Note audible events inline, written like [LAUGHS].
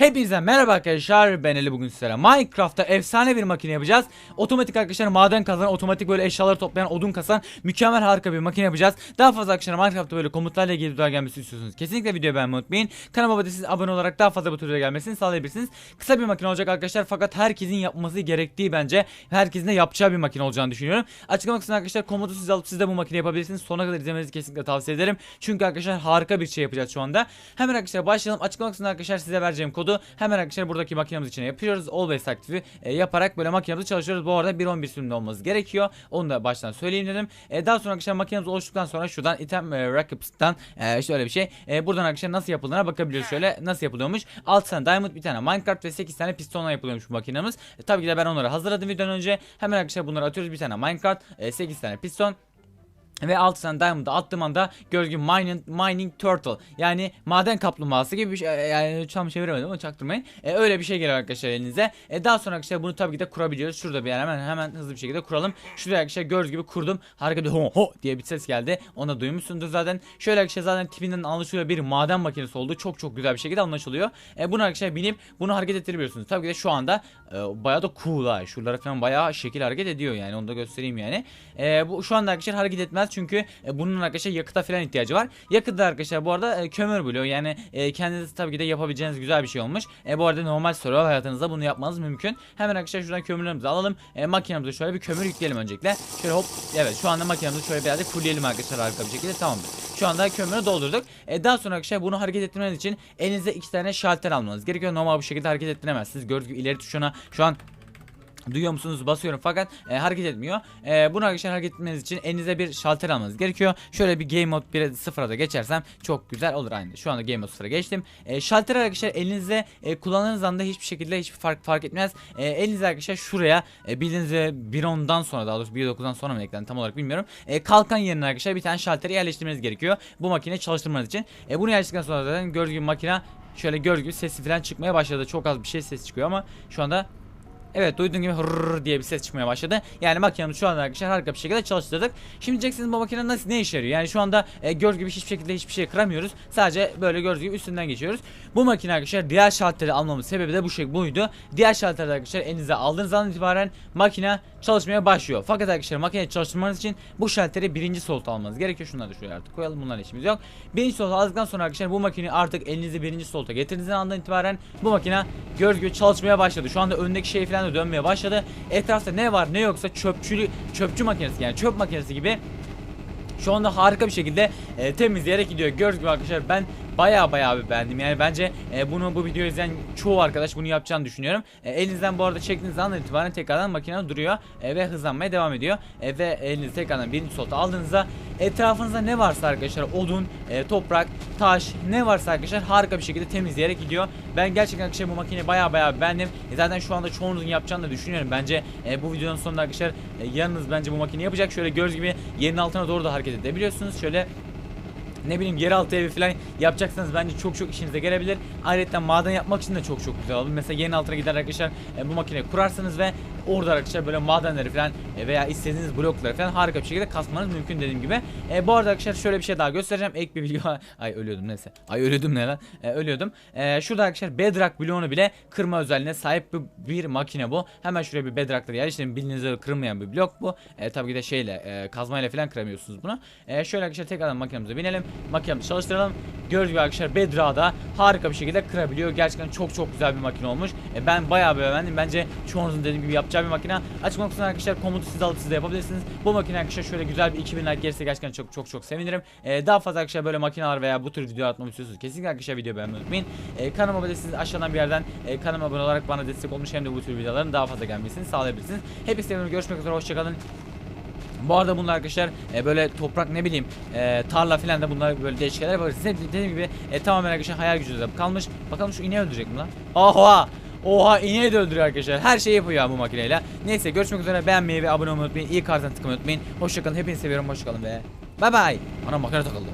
Hepinize merhaba arkadaşlar ben Ali bugün sizlere. Minecraft'ta efsane bir makine yapacağız. Otomatik arkadaşlar maden kazan otomatik böyle eşyaları toplayan odun kasan mükemmel harika bir makine yapacağız. Daha fazla arkadaşlar Minecraft'ta böyle komutlarla ilgili videolar gelmesini istiyorsunuz Kesinlikle videoyu beğenmeyi unutmayın. Kanalıma abone siz abone olarak daha fazla bu tür videolar gelmesini sağlayabilirsiniz. Kısa bir makine olacak arkadaşlar fakat herkesin yapması gerektiği bence Herkesin de yapacağı bir makine olacağını düşünüyorum. Açıklama kısmına arkadaşlar komutu siz alıp siz de bu makine yapabilirsiniz. Sonuna kadar izlemenizi kesinlikle tavsiye ederim. Çünkü arkadaşlar harika bir şey yapacağız şu anda. Hemen arkadaşlar başlayalım. Açıklama kısmına arkadaşlar size vereceğim kodu Hemen arkadaşlar buradaki makinemiz içine yapıyoruz. Always aktifi e, yaparak böyle makinemizi çalışıyoruz. Bu arada 1.11 sürümde olması gerekiyor. Onu da baştan söyleyeyim dedim. E, daha sonra arkadaşlar makinemiz oluştuktan sonra şuradan item e, Rakips'tan e, şöyle bir şey. E, buradan arkadaşlar nasıl yapıldığına bakabiliyoruz. Şöyle nasıl yapılıyormuş. 6 tane diamond, bir tane minecraft ve 8 tane pistonla yapılıyormuş bu makinemiz. E, tabii ki de ben onları hazırladım videodan önce. Hemen arkadaşlar bunları atıyoruz. Bir tane minecraft, e, 8 tane piston. Ve 6 tane diamond'ı attığım anda gibi mining, mining turtle yani maden kaplumbağası gibi bir şey e, yani tam çeviremedim ama çaktırmayın. E, öyle bir şey geliyor arkadaşlar elinize. E, daha sonra arkadaşlar bunu tabii ki de kurabiliyoruz. Şurada bir yer hemen hemen hızlı bir şekilde kuralım. Şuraya arkadaşlar gördüğünüz gibi kurdum. Harika bir ho ho diye bir ses geldi. Onu da duymuşsundur zaten. Şöyle arkadaşlar zaten tipinden anlaşılıyor bir maden makinesi oldu. Çok çok güzel bir şekilde anlaşılıyor. E, bunu arkadaşlar binip bunu hareket ettirebiliyorsunuz. Tabii ki de şu anda e, bayağı da cool ha. Şuralara falan bayağı şekil hareket ediyor yani. Onu da göstereyim yani. E, bu şu anda arkadaşlar hareket etmez çünkü e, bunun arkadaşlar yakıta falan ihtiyacı var. Yakıt da arkadaşlar bu arada e, kömür buluyor. Yani e, kendiniz tabii ki de yapabileceğiniz güzel bir şey olmuş. E, bu arada normal survival hayatınızda bunu yapmanız mümkün. Hemen arkadaşlar şuradan kömürlerimizi alalım. E, makinemize şöyle bir kömür yükleyelim öncelikle. Şöyle hop evet şu anda makinemizi şöyle birazcık fullleyelim arkadaşlar harika bir şekilde tamamdır. Şu anda kömürü doldurduk. E, daha sonra arkadaşlar bunu hareket ettirmeniz için elinize iki tane şalter almanız gerekiyor. Normal bu şekilde hareket ettiremezsiniz. Gördüğünüz gibi ileri tuşuna şu an Duyuyor musunuz? Basıyorum fakat e, hareket etmiyor. E, bunu arkadaşlar hareket etmeniz için elinize bir şalter almanız gerekiyor. Şöyle bir game mode 1'e 0'a da geçersem çok güzel olur aynı. Şu anda game mode 0'a geçtim. E, şalter arkadaşlar elinizde e, kullandığınız anda hiçbir şekilde hiçbir fark fark etmez. E, elinizde arkadaşlar şuraya e, bildiğiniz üzere 1.10'dan sonra daha doğrusu 1.9'dan sonra mı eklendi tam olarak bilmiyorum. E, kalkan yerine arkadaşlar bir tane şalteri yerleştirmeniz gerekiyor. Bu makineyi çalıştırmanız için. E, bunu yerleştirdikten sonra zaten gördüğünüz makine şöyle gördüğünüz sesi falan çıkmaya başladı. Çok az bir şey ses çıkıyor ama şu anda Evet duyduğun gibi hırrrr diye bir ses çıkmaya başladı. Yani makinemizi şu anda arkadaşlar harika bir şekilde çalıştırdık. Şimdi diyeceksiniz bu makine nasıl ne işe yarıyor? Yani şu anda e, gördüğünüz gibi hiçbir şekilde hiçbir şey kıramıyoruz. Sadece böyle gördüğünüz gibi üstünden geçiyoruz. Bu makine arkadaşlar diğer şalteri almamın sebebi de bu şey buydu. Diğer şalteri arkadaşlar elinize aldığınız andan itibaren makine çalışmaya başlıyor. Fakat arkadaşlar makineyi çalıştırmanız için bu şalteri birinci slot almanız gerekiyor. Şunları da şöyle artık koyalım. Bunların işimiz yok. Birinci slot aldıktan sonra arkadaşlar bu makineyi artık elinizi birinci slota getirdiğiniz andan itibaren bu makine gördüğünüz gibi çalışmaya başladı. Şu anda öndeki şey falan da dönmeye başladı. Etrafta ne var ne yoksa çöpçülü çöpçü makinesi yani çöp makinesi gibi şu anda harika bir şekilde e, temizleyerek gidiyor. Gördüğünüz gibi arkadaşlar ben baya baya bir beğendim. Yani bence e, bunu bu videoyu izleyen çoğu arkadaş bunu yapacağını düşünüyorum. E, elinizden bu arada çektiğiniz andan itibaren tekrardan makine duruyor e, ve hızlanmaya devam ediyor. E, ve elinizi tekrardan birinci slota aldığınızda etrafınızda ne varsa arkadaşlar odun, e, toprak, taş ne varsa arkadaşlar harika bir şekilde temizleyerek gidiyor. Ben gerçekten arkadaşlar bu makineyi baya baya beğendim. E, zaten şu anda çoğunuzun yapacağını da düşünüyorum. Bence e, bu videonun sonunda arkadaşlar e, yanınız bence bu makineyi yapacak. Şöyle gördüğünüz gibi yerin altına doğru da hareket edebiliyorsunuz. Şöyle ne bileyim yeraltı evi falan yapacaksanız bence çok çok işinize gelebilir. Ayrıca maden yapmak için de çok çok güzel olur. Mesela yerin altına gider arkadaşlar e, bu makineyi kurarsınız ve orada arkadaşlar böyle madenleri falan e, veya istediğiniz blokları falan harika bir şekilde kasmanız mümkün dediğim gibi. E, bu arada arkadaşlar şöyle bir şey daha göstereceğim. Ek bir video. [LAUGHS] Ay ölüyordum neyse. Ay ölüyordum ne lan? E, ölüyordum. E, şurada arkadaşlar bedrock bloğunu bile kırma özelliğine sahip bir, bir makine bu. Hemen şuraya bir bedrock'ları yerleştirin. Bildiğiniz üzere kırılmayan bir blok bu. E, tabii ki de şeyle e, kazmayla falan kıramıyorsunuz bunu. E, şöyle arkadaşlar tekrardan makinemize binelim. Makinemizi çalıştıralım. Gördüğünüz gibi arkadaşlar bedrock'da harika bir şekilde kırabiliyor. Gerçekten çok çok güzel bir makine olmuş. E, ben bayağı beğendim. Bence çoğunuzun dediğim gibi yapacağı bir makine. Açıklama kısmına arkadaşlar komutu siz alıp siz de yapabilirsiniz. Bu makine arkadaşlar şöyle güzel bir 2000 like gelirse gerçekten çok çok çok sevinirim. Ee, daha fazla arkadaşlar böyle makineler veya bu tür video atmamı istiyorsanız kesinlikle arkadaşlar video beğenmeyi unutmayın. Ee, kanalıma abone değilseniz aşağıdan bir yerden e, kanalıma abone olarak bana destek olmuş hem de bu tür videoların daha fazla gelmesini sağlayabilirsiniz. Hepinize. Görüşmek üzere. Hoşçakalın. Bu arada bunlar arkadaşlar e, böyle toprak ne bileyim e, tarla filan da bunlar böyle değişik yapabilirsiniz. Hep dediğim gibi e, tamamen arkadaşlar hayal gücünüzde kalmış. Bakalım şu ineği öldürecek mi lan? Oha! Oha ineği de öldürüyor arkadaşlar. Her şeyi yapıyor ya bu makineyle. Neyse görüşmek üzere. Beğenmeyi ve abone olmayı unutmayın. İyi kartına tıklamayı unutmayın. Hoşçakalın. Hepinizi seviyorum. Hoşçakalın ve bay bay. Ana makine takıldı.